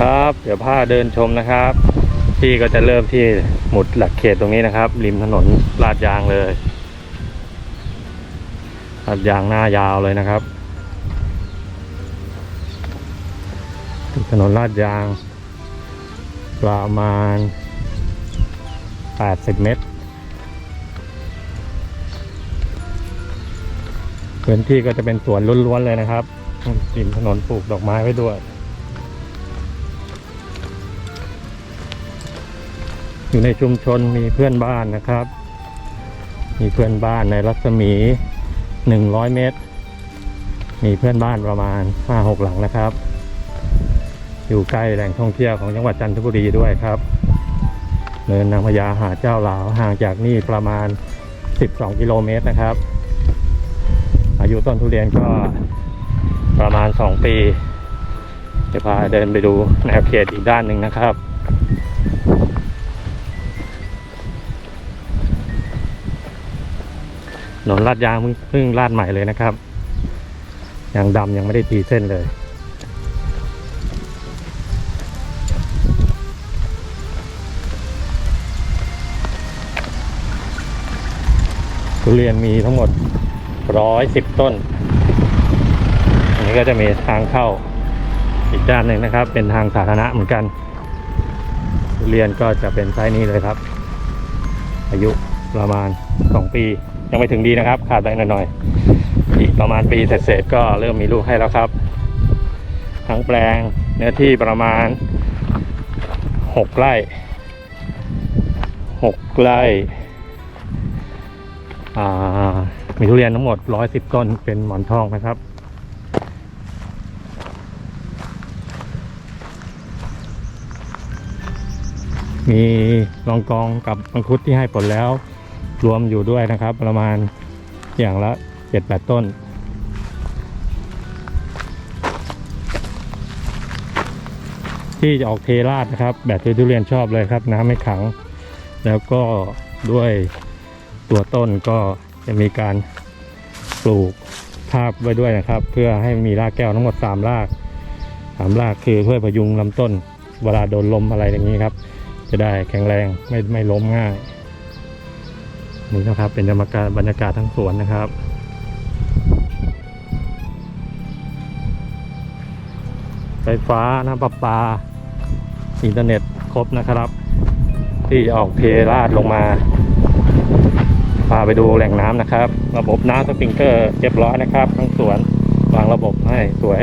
ครับ เดี๋ยวพาเดินชมนะครับที่ก็จะเริ่มที่หมุดหลักเขตตรงนี้นะครับ ริมถนนลาดยางเลยลาดยางหน้ายาวเลยนะครับถนนลาดยาง ประมาณ 80 เมตร พื้นที่ก็จะเป็นสวนล้วนๆเลยนะครับริมถนนปลูกดอกไม้ไว้ด้วย อยู่ในชุมชนมีเพื่อนบ้านนะครับ มีเพื่อนบ้านในรัศมี 100 เมตร มีเพื่อนบ้านประมาณ 5-6 หลังนะครับ อยู่ใกล้แหล่งท่องเที่ยวของจังหวัดจันทบุรีด้วยครับเนินนางพญาหาเจ้าหลาวห่างจากนี่ประมาณ 12 กิโลเมตรนะครับ อายุต้นทุเรียนก็ประมาณ 2 ปีจะพาเดินไปดูแนวเขตอีกด้านหนึ่งนะครับ นนลาดยางเพิ่งลาดใหม่เลยนะครับยางดำยังไม่ได้ตีเส้นเลยทุเรียนมีทั้งหมดร้อยสิบต้น อันนี้ก็จะมีทางเข้าอีกด้านหนึ่งนะครับ เป็นทางสาธารณะเหมือนกัน ทุเรียนก็จะเป็นไซส์นี้เลยครับ อายุประมาณสองปี ยังไม่ถึงดีนะครับ ขาดไปหน่อยๆอีกประมาณปีเศษๆก็เริ่มมีลูกให้แล้วครับ ทั้งแปลงเนื้อที่ประมาณหกไร่หกไร่มีทุเรียนทั้งหมด 110 ต้นเป็นหมอนทองนะครับมีรองกองกับมังคุดที่ให้ผลแล้ว รวมอยู่ด้วยนะครับ ประมาณอย่างละ7-8ต้น ที่จะออกเทราดนะครับ แบบที่ทุเรียนชอบเลยครับ น้ำไม่ขัง แล้วก็ด้วยตัวต้นก็จะมีการปลูกทาบไว้ด้วยนะครับ เพื่อให้มีรากแก้วทั้งหมดสามรากสามรากคือเพื่อพยุงลำต้น เวลาโดนลมอะไรอย่างนี้ครับ จะได้แข็งแรงไม่ไม่ล้มง่าย นี่นะครับเป็นบรรยากาศบรรยากาศทั้งสวนนะครับ ไฟฟ้าน้ำประปา อินเทอร์เน็ตครบนะครับ ที่ออกเทราดลงมาพาไปดูแหล่งน้ำนะครับ ระบบน้ำสปริงเกอร์เรียบร้อยนะครับ ทั้งสวนวางระบบให้สวย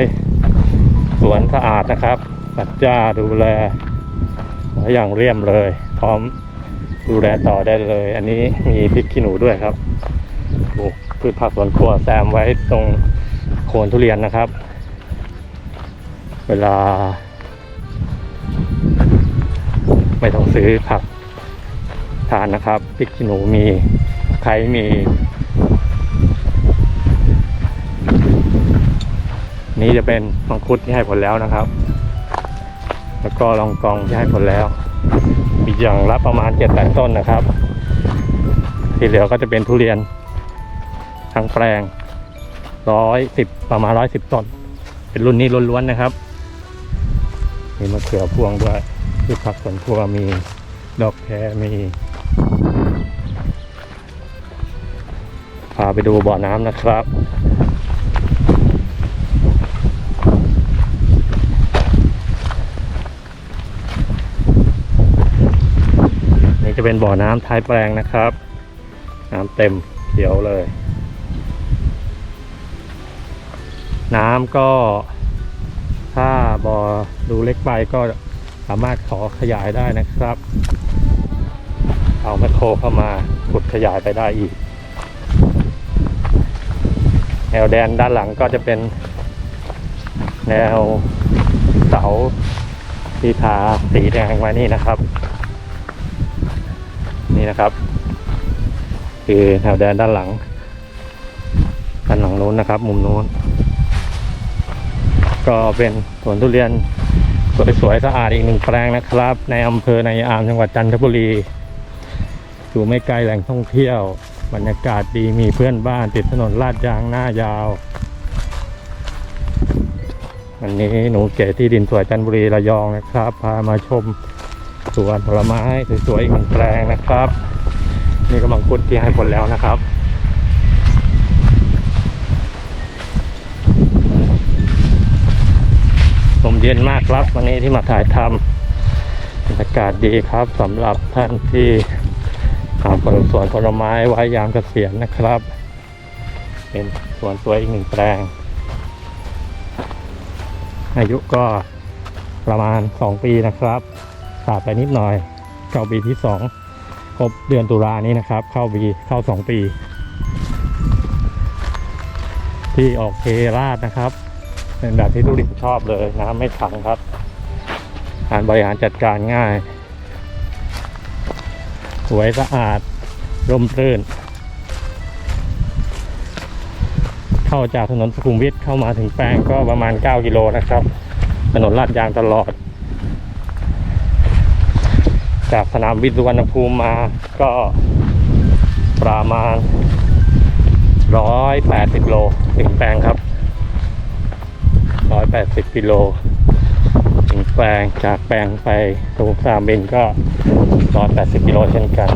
สวนสะอาดนะครับจัดจ้าดูแลอย่างเรียมเลย พร้อม ดูแลต่อได้เลย อันนี้มีพริกขี้หนูด้วยครับปลูกพืชผักสวนครัวแซมไว้ตรงโคนทุเรียนนะครับ เวลา ไม่ต้องซื้อผักทานนะครับพริกขี้หนูมีไข่มี นี่จะเป็นมังคุดที่ให้ผลแล้วนะครับ แล้วก็ลองกองที่ให้ผลแล้ว อีกอย่างละประมาณเจ็ดแปดต้นนะครับ ที่เหลือก็จะเป็นทุเรียนทั้งแปลงร้อยสิบประมาณร้อยสิบต้น เป็นรุ่นนี้ล้วนๆนะครับ มีมะเขือพวงด้วยพืชผักสวนครัวมีดอกแครมีพาไปดูบ่อน้ำนะครับ จะเป็นบ่อน้ำท้ายแปลงนะครับ น้ำเต็มเขียวเลย น้ำก็ ถ้าบ่อดูเล็กไปก็สามารถขอขยายได้นะครับ เอาแมคโครเข้ามาขุดขยายไปได้อีกแนวแดนด้านหลังก็จะเป็นแนวเสาที่ทาสีแดงไว้นี่นะครับ นี่นะครับ คือแนวแดนด้านหลังด้านหลังนู้นนะครับ มุมนู้น ก็เป็นสวนทุเรียนสวยๆสะอาดอีกหนึ่งแปลงนะครับ ในอำเภอในอามจังหวัดจันทบุรีอยู่ไม่ไกลแหล่งท่องเที่ยว บรรยากาศดีมีเพื่อนบ้านติดถนนลาดยางหน้ายาววันนี้หนูเก๋ที่ดินสวยจันทบุรีระยองนะครับ พามาชม สวนผลไม้สวยๆอีกหนึ่งแปลงนะครับ นี่ก็มังคุดที่ให้ผลแล้วนะครับลมเย็นมากครับวันนี้ที่มาถ่ายทำบรรยากาศดีครับสำหรับท่านที่หาผลสวนผลไม้ไว้ยามเกษียณนะครับ เป็นสวนสวยอีกหนึ่งแปลง อายุก็ประมาณ 2 ปีนะครับ ขาดไปนิดหน่อย เข้าปีที่ 2 ครบเดือนตุลานี้นะครับ เข้าปีเข้า 2 ปี ที่ออกเทราดนะครับ เป็นแบบที่ทุรินชอบเลยน้ำไม่ขังครับการบริหารจัดการง่าย สวยสะอาดร่มรื่น เข้าจากถนนสุขุมวิทเข้ามาถึงแปลงก็ประมาณ 9 กิโลนะครับ ถนนลาดยางตลอด จากสนามบินสุวรรณภูมิมาก็ประมาณ 180 โลถึงแปลงครับ 180 กิโลถึงแปลงจากแปลงไปตรงสนามบินก็ 180 กิโลเช่นกัน